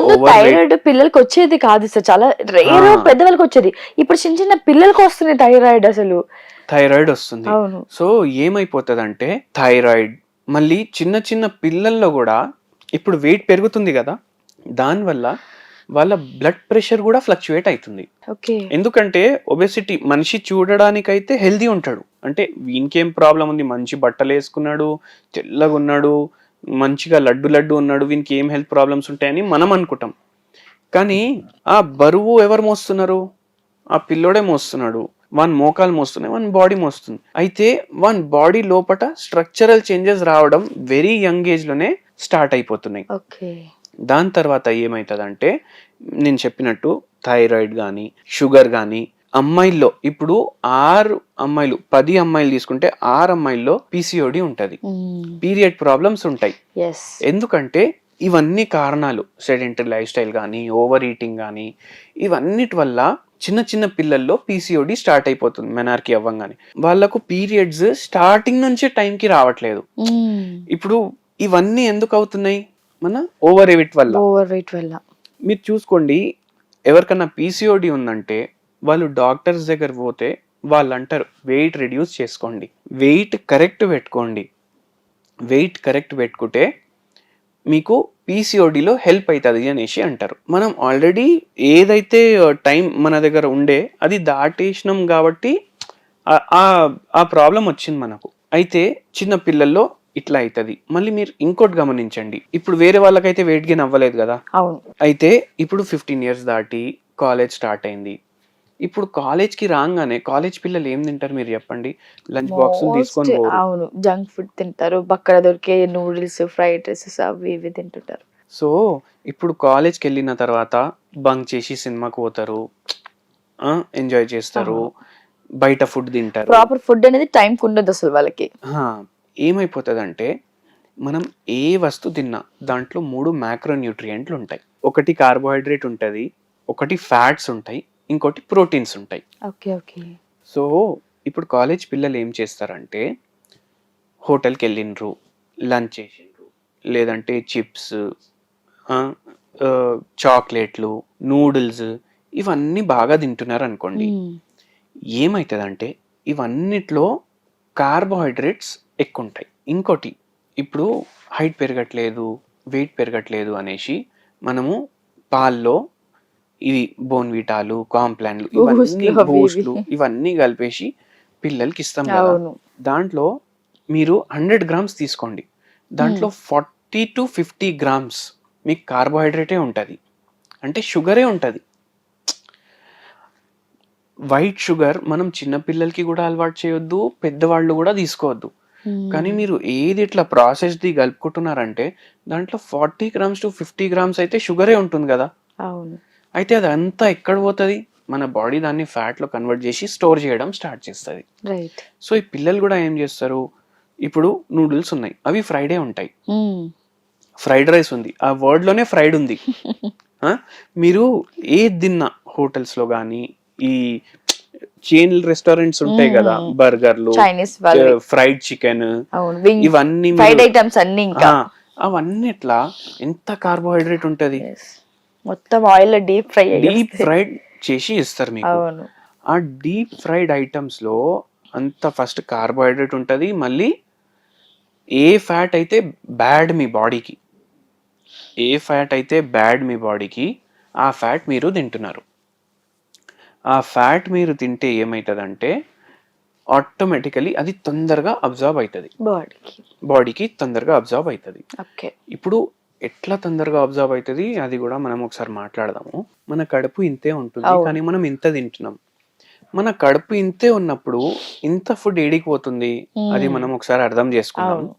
ముందు థైరాయిడ్ పిల్లలకి వచ్చేది కాదు సార్. చాలా రేర్. పెద్దవాళ్ళకి వచ్చేది. ఇప్పుడు చిన్న చిన్న పిల్లలకి వస్తుంది థైరాయిడ్ అసలు. థైరాయిడ్ వస్తుంది. అవును. సో ఏమైపోతుంది అంటే థైరాయిడ్ మళ్ళీ చిన్న చిన్న పిల్లల్లో కూడా ఇప్పుడు వెయిట్ పెరుగుతుంది కదా. దానివల్ల వాళ్ళ బ్లడ్ ప్రెషర్ కూడా ఫ్లక్చువేట్ అవుతుంది. ఓకే. ఎందుకంటే ఒబెసిటీ మనిషి చూడడానికైతే హెల్దీ ఉంటాడు. అంటే వీనికేం ప్రాబ్లం ఉంది? మంచి బట్టలు వేసుకున్నాడు తెల్లగా ఉన్నాడు మంచిగా లడ్డు లడ్డు ఉన్నాడు వీనికి ఏం హెల్త్ ప్రాబ్లమ్స్ ఉంటాయని మనం అనుకుంటాం. కానీ ఆ బరువు ఎవరు మోస్తున్నారు? ఆ పిల్లోడే మోస్తున్నాడు. వన్ మోకాలు మోస్తున్నాయి వన్ బాడీ మోస్తుంది. అయితే వన్ బాడీ లోపట స్ట్రక్చరల్ చేంజెస్ రావడం వెరీ యంగ్ ఏజ్లోనే స్టార్ట్ అయిపోతున్నాయి. దాని తర్వాత ఏమవుతుందంటే నేను చెప్పినట్టు థైరాయిడ్ కానీ షుగర్ కానీ అమ్మాయిల్లో ఇప్పుడు ఆరు అమ్మాయిలు పది అమ్మాయిలు తీసుకుంటే ఆరు అమ్మాయిల్లో పీసీఓడి ఉంటుంది. పీరియడ్ ప్రాబ్లమ్స్ ఉంటాయి. ఎందుకంటే ఇవన్నీ కారణాలు సెడెంటరీ లైఫ్ స్టైల్ కానీ ఓవర్ ఈటింగ్ కానీ ఇవన్నిటి వల్ల చిన్న చిన్న పిల్లల్లో పీసీఓడి స్టార్ట్ అయిపోతుంది మెనార్కి అవ్వంగానే. వాళ్ళకు పీరియడ్స్ స్టార్టింగ్ నుంచే టైంకి రావట్లేదు. ఇప్పుడు ఇవన్నీ ఎందుకు అవుతున్నాయి? మన ఓవర్ వల్ల. ఓవర్ వెయిట్ వల్ల. మీరు చూసుకోండి ఎవరికన్నా పీసీఓడి ఉందంటే వాళ్ళు డాక్టర్స్ దగ్గర పోతే వాళ్ళు అంటారు వెయిట్ రిడ్యూస్ చేసుకోండి. వెయిట్ కరెక్ట్ పెట్టుకోండి. వెయిట్ కరెక్ట్ పెట్టుకుంటే మీకు పీసీఓడిలో హెల్ప్ అవుతుంది అనేసి అంటారు. మనం ఆల్రెడీ ఏదైతే టైం మన దగ్గర ఉండే అది దాటేసినాం కాబట్టి ఆ- ప్రాబ్లం వచ్చింది మనకు. అయితే చిన్న పిల్లల్లో ఇట్లా అవుతుంది మళ్ళీ మీరు ఇంకోటి గమనించండి. ఇప్పుడు వేరే వాళ్ళకైతే వెయిట్ గెయిన్ అవ్వలేదు కదా? అయితే ఇప్పుడు ఫిఫ్టీన్ ఇయర్స్ దాటి కాలేజ్ స్టార్ట్ అయింది. ఇప్పుడు కాలేజ్కి రాగానే కాలేజ్ పిల్లలు ఏం తింటారు మీరు చెప్పండి? లంచ్ బాక్స్ తీసుకొని పోరు. అవును జంక్ ఫుడ్ తింటారు. పక్కన దొరికే నూడిల్స్ ఫ్రైడ్ రైసెస్ అవి ఇవి తింటుంటారు. సో ఇప్పుడు కాలేజ్కి వెళ్ళిన తర్వాత బంక్ చేసి సినిమాకి పోతారు. ఎంజాయ్ చేస్తారు. బయట ఫుడ్ తింటారు. ప్రాపర్ ఫుడ్ అనేది టైం ఉండదు అసలు వాళ్ళకి. ఏమైపోతుంది అంటే మనం ఏ వస్తువు తిన్నా దాంట్లో మూడు మ్యాక్రో న్యూట్రియంట్లు ఉంటాయి. ఒకటి కార్బోహైడ్రేట్ ఉంటుంది ఒకటి ఫ్యాట్స్ ఉంటాయి ఇంకోటి ప్రోటీన్స్ ఉంటాయి. Okay okay. సో ఇప్పుడు కాలేజ్ పిల్లలు ఏం చేస్తారంటే హోటల్కి వెళ్ళిండ్రు లంచ్ చేసిండ్రు లేదంటే చిప్స్ చాక్లెట్లు నూడిల్స్ ఇవన్నీ బాగా తింటున్నారు అనుకోండి ఏమవుతుందంటే ఇవన్నిట్లో కార్బోహైడ్రేట్స్ ఎక్కువ ఉంటాయి ఇంకోటి ఇప్పుడు హైట్ పెరగట్లేదు వెయిట్ పెరగట్లేదు అనేసి మనము పాల్లో ఇవి బోన్విటాలు కాంప్లాన్లు ఇవన్నీ బూస్ట్లు ఇవి. ఇవన్నీ కలిపేసి పిల్లలకి ఇస్తాం కదా. దాంట్లో మీరు హండ్రెడ్ గ్రామ్స్ తీసుకోండి. దాంట్లో ఫార్టీ టు ఫిఫ్టీ గ్రామ్స్ మీకు కార్బోహైడ్రేటే ఉంటుంది. అంటే షుగరే ఉంటుంది. వైట్ షుగర్ మనం చిన్న పిల్లలకి కూడా అలవాటు చేయొద్దు పెద్దవాళ్ళు కూడా తీసుకోవద్దు. కానీ మీరు ఏది ఇట్లా ప్రాసెస్ది కలుపుకుంటున్నారంటే దాంట్లో forty grams to fifty grams అయితే షుగరే ఉంటుంది కదా. అవును. అయితే అది అంతా ఎక్కడ పోతుంది? మన బాడీ దాన్ని ఫ్యాట్లో కన్వర్ట్ చేసి స్టోర్ చేయడం స్టార్ట్ చేస్తుంది. సో ఈ పిల్లలు కూడా ఏం చేస్తారు? ఇప్పుడు నూడిల్స్ ఉన్నాయి. అవి ఫ్రైడే ఉంటాయి. ఫ్రైడ్ రైస్ ఉంది. ఆ word లోనే ఫ్రైడ్ ఉంది? మీరు ఏది తిన్నా hotels లో కానీ ఈ చైన్ రెస్టారెంట్స్ ఉంటాయి కదా. బర్గర్లు ఫ్రైడ్ చికెన్ ఇవన్నీ ఫ్రైడ్ మీరు- ఐటమ్స్ అన్ని ఇంకా. ఆ, అవన్నిట్లా ఎంత కార్బోహైడ్రేట్ ఉంటది. మొత్తం oil deep fry deep fried చేసి ఇస్తారు మీకు. అవును. ఆ డీప్ ఫ్రైడ్ ఐటమ్స్లో అంత ఫస్ట్ కార్బోహైడ్రేట్ ఉంటది మళ్ళీ ఏ ఫ్యాట్ అయితే బ్యాడ్ మీ బాడీకి ఏ ఫ్యాట్ అయితే బ్యాడ్ మీ బాడీకి ఆ ఫ్యాట్ మీరు తింటున్నారు. ఆ ఫ్యాట్ మీరు తింటే ఏమవుతుందంటే ఆటోమేటికలీ అది తొందరగా అబ్జర్వ్ అవుతుంది బాడీకి. బాడీకి తొందరగా అబ్జర్వ్ అవుతుంది ఓకే. ఇప్పుడు ఎట్లా తొందరగా అబ్జర్వ్ అవుతుంది అది కూడా మనం ఒకసారి మాట్లాడదాము. మన కడుపు ఇంతే ఉంటుంది. కానీ మనం ఇంత తింటున్నాం. మన కడుపు ఇంతే ఉన్నప్పుడు ఇంత ఫుడ్ ఏడికి పోతుంది అది మనం ఒకసారి అర్థం చేసుకుందాం.